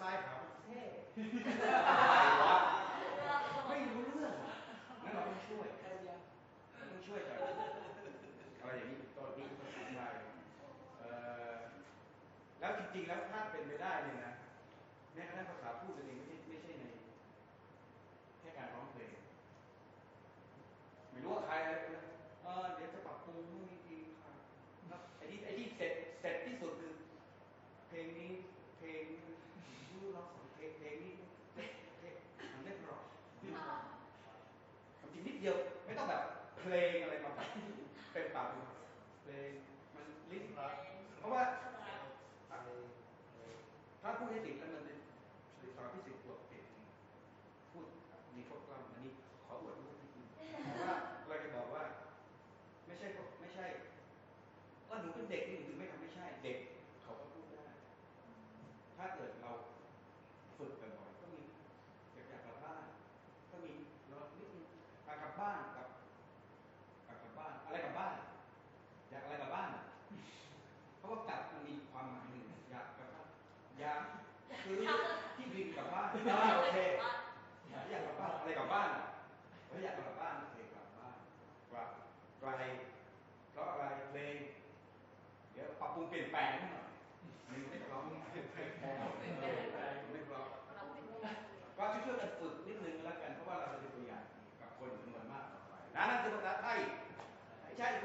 ซ้ายถามเท่อะไรวะไม่รู้เรื่องงั้นเราต้องช่วยต้องช่วยกันอะไรอย่างนี้เป็นต้นนี่ก็ทำได้เอ่อแล้วจริงๆแล้วถ้าเป็นไปได้เนี่ยนะแม้กระทั่งภาษาพูดกันเองไม่ใช่ไม่ใช่ในแค่การร้องเพลง ไม่รู้ว่าใครอะไรนะเออเดี๋ยวจะปรับปรุงให้มีดีค่ะแล้วไอ้ที่ไอ้ที่เสร็จเสร็จที่สุดคือ เพลงนี้เพลงรู้เราสองเพลงเพลงนี้เพลงเพลงมันไม่เพราะจริงนิด เดียว ไม่ต้องแบบเพลงอะไรมาแบบเป็นปากเป็นเพลงมันลิ้นเพราะว่าถ้าพูดให้ติดแล้วมันจะสอนพิเศษปวดติดพูดมีครบกล้ำอันนี้ขออวดรู้ที่จริงแต่ว่าเราจะบอกว่า ไม่ใช่ไม่ใช่ก็หนูเป็นเด็กนี่หนูถึงไม่ทำไม่ใช่ เด็กเขาก็พูดได้ ถ้าเกิดเราฝึกบ่อยๆก็มีอยากอยากกลับบ้าน ก็มีเรานิดนึงการกลับบ้านกับกับกลับบ้าน อะไรกลับบ้าน อยากอะไรกลับบ้าน เพราะว่ากลับมันมีความหมายหนึ่งอยากกลับบ้านอยากคือที่บินกลับบ้านอ่า โอเคอยากอยากกลับบ้านอะไรกลับบ้านอะไม่อยากกลับบ้านโอเคกลับบ้านกลับไกลเพราะอะไรเพลงเดี๋ยวปรับปรุงเปลี่ยนแปลงหน่อยมันไม่ร้อมเปลี่ยนแปลงไม่ร้อมก็ช่วยๆกันฝึกนิดนึงแล้วกันเพราะว่าเราจะเป็นตัวอย่างกับคนจำนวนมากต่อไปนะนั่นคือภาษาไทยวิชาอีก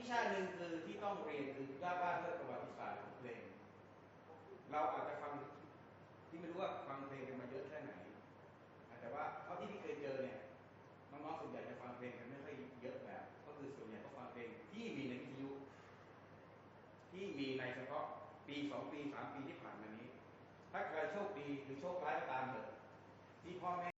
วิชาหนึ่งคือที่ต้องเรียนคือด้านบ้านเรื่องประวัติศาสตร์ของเพลง เราอาจจะ ไม่รู้ว่าฟังเพลงกันมาเยอะแค่ไหน แต่ว่าเท่าที่พี่เคยเจอเนี่ยน้องๆส่วนใหญ่จะฟังเพลงกันไม่ค่อยเยอะแบบก็คือส่วนใหญ่ก็ฟังเพลงที่มีในวิทยุที่มีในเฉพาะปีสองปีสามปีที่ผ่านมานี้ ถ้าใครโชคดีหรือโชคร้ายก็ตามเถอะที่พ่อแม่